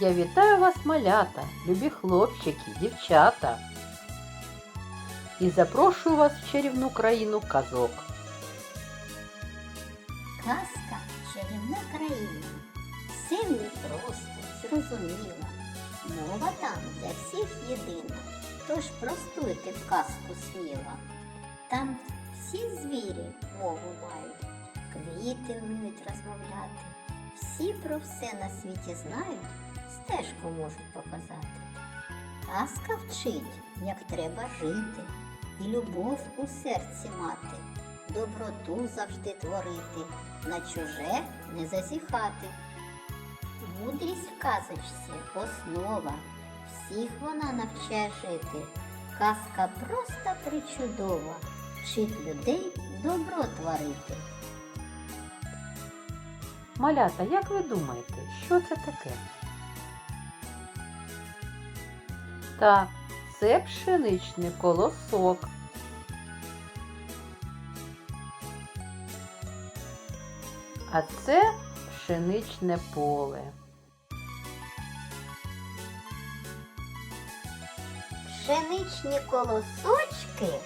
Я вітаю вас, малята, любі хлопчики, дівчата. І запрошую вас в чарівну країну казок. Казка чарівна країна. Все в ній просто, зрозуміло. Мова там для всіх єдина. Тож простуйте в казку сміло. Там всі звірі мову мають, квіти вміють розмовляти. Всі про все на світі знають, стежку можуть показати. Казка вчить, як треба жити, і любов у серці мати, доброту завжди творити, на чуже не зазіхати. Мудрість в казочці основа, всіх вона навчає жити. Казка просто причудова, вчить людей добро творити. Малята, як ви думаєте, що це таке? Так, це пшеничний колосок. А це пшеничне поле. Пшеничні колосочки,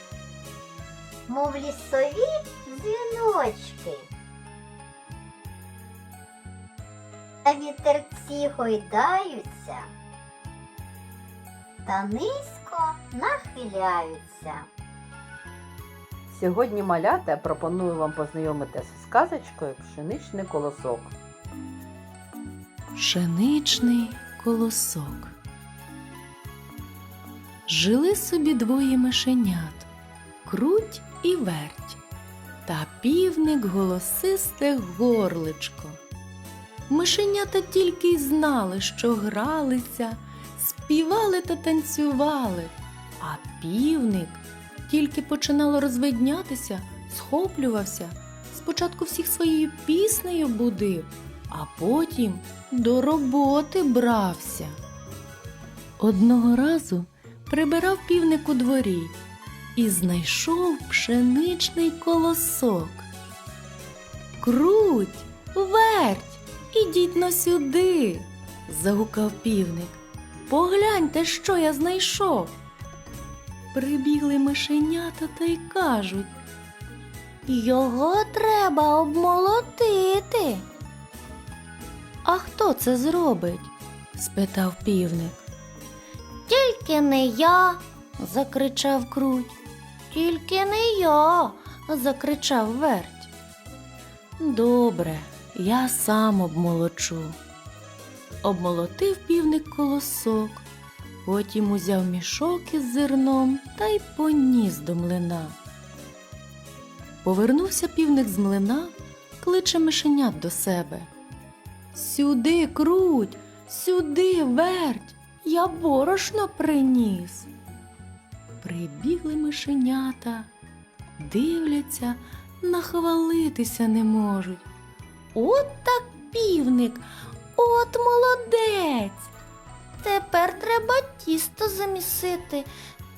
мов лісові дзвіночки. Та вітерці гойдаються та низько нахиляються. Сьогодні малята пропоную вам познайомитися з казочкою Пшеничний колосок. Пшеничний колосок. Жили собі двоє мишенят круть і верть, та півник голосисте горличко. Мишенята тільки й знали, що гралися, співали та танцювали, а півник тільки починало розвиднятися, схоплювався, спочатку всіх своєю піснею будив, а потім до роботи брався. Одного разу прибирав півник у дворі і знайшов пшеничний колосок. Круть, верть, ідіть но сюди, загукав півник. Погляньте, що я знайшов. Прибігли мишенята та й кажуть. Його треба обмолотити. А хто це зробить? спитав півник. Тільки не я, закричав круть. Тільки не я, закричав верть. Добре, я сам обмолочу. Обмолотив півник колосок, потім узяв мішок із зерном та й поніс до млина. Повернувся півник з млина, кличе мишенят до себе. Сюди, круть, сюди, верть, я борошно приніс. Прибігли мишенята, дивляться, нахвалитися не можуть. От так півник, от молодець. Тепер треба тісто замісити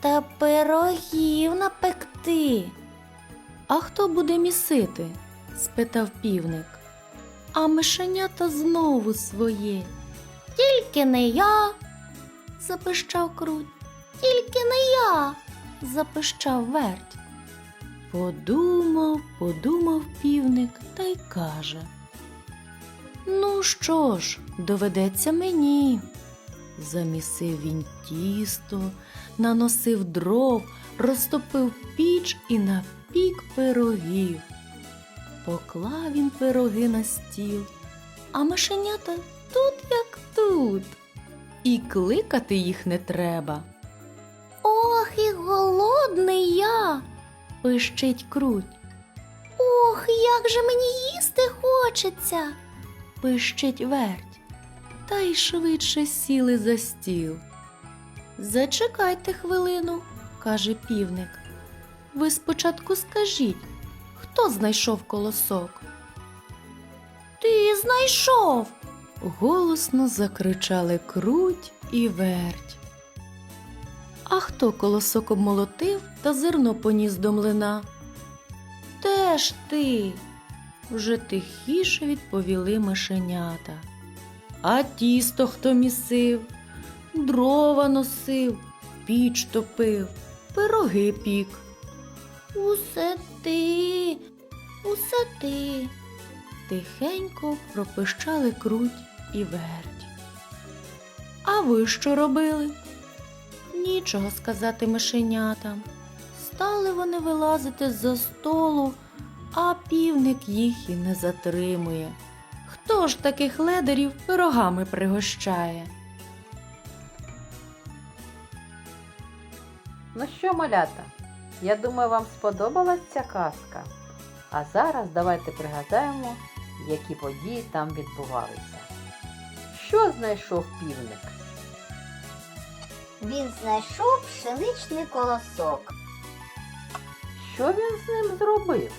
та пирогів напекти. А хто буде місити? спитав півник. А мишенята знову своє. Тільки не я, запищав круть. Тільки не я, запищав верть. Подумав, подумав півник та й каже. Ну що ж, доведеться мені. Замісив він тісто, наносив дров, розтопив піч і напік пирогів. Поклав він пироги на стіл, а мишенята тут як тут. І кликати їх не треба. Ох, і голодний я, пищить круть. Ох, як же мені їсти хочеться, пищить верть. Та й швидше сіли за стіл. Зачекайте хвилину, каже півник. Ви спочатку скажіть, хто знайшов колосок? Ти знайшов. голосно закричали круть і верть. А хто колосок обмолотив та зерно поніс до млина? Теж ти. Вже тихіше відповіли мишенята. А тісто хто місив, дрова носив, піч топив, пироги пік. Усе ти, усе ти. Тихенько пропищали круть і верть. А ви що робили? Нічого сказати мишенятам. Стали вони вилазити з-за столу, а півник їх і не затримує. Хто ж таких ледерів пирогами пригощає? Ну що, малята, я думаю, вам сподобалась ця казка. А зараз давайте пригадаємо, які події там відбувалися. Що знайшов півник? Він знайшов пшеничний колосок. Що він з ним зробив?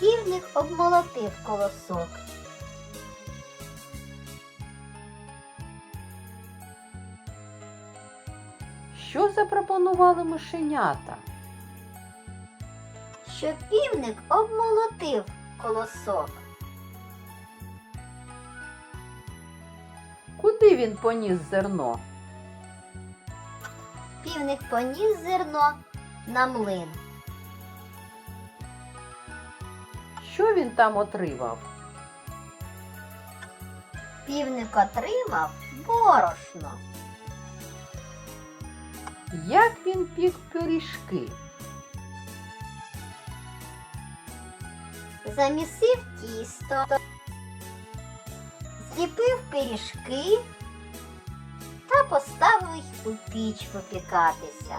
Півник обмолотив колосок. Що запропонували мишенята? Що півник обмолотив колосок. Куди він поніс зерно? Півник поніс зерно на млин. Що він там отримав? Півник отримав борошно. Як він пік пиріжки? Замісив тісто, зліпив пиріжки та поставив їх у піч випікатися.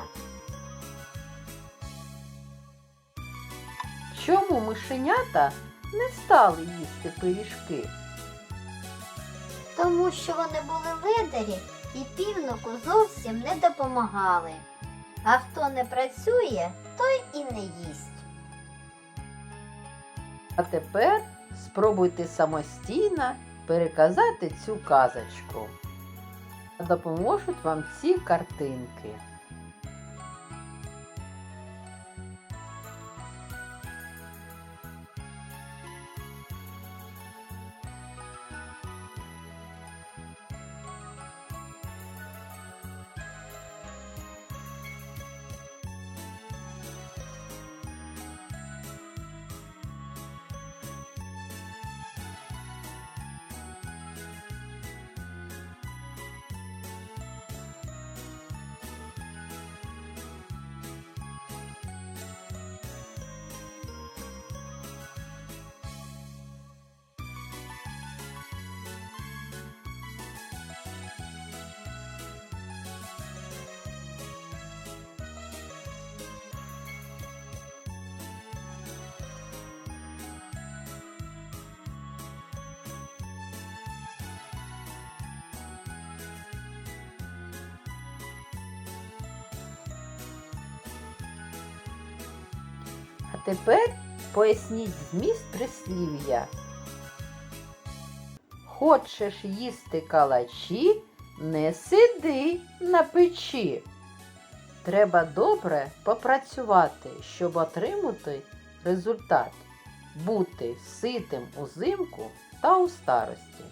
Чому мишенята не стали їсти пиріжки? Тому що вони були ледарі і півнику зовсім не допомагали. А хто не працює, той і не їсть. А тепер спробуйте самостійно переказати цю казочку. Допоможуть вам ці картинки. А тепер поясніть зміст прислів'я. Хочеш їсти калачі, не сиди на печі. Треба добре попрацювати, щоб отримати результат, бути ситим узимку та у старості.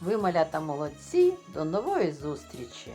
Ви, малята молодці, до нової зустрічі!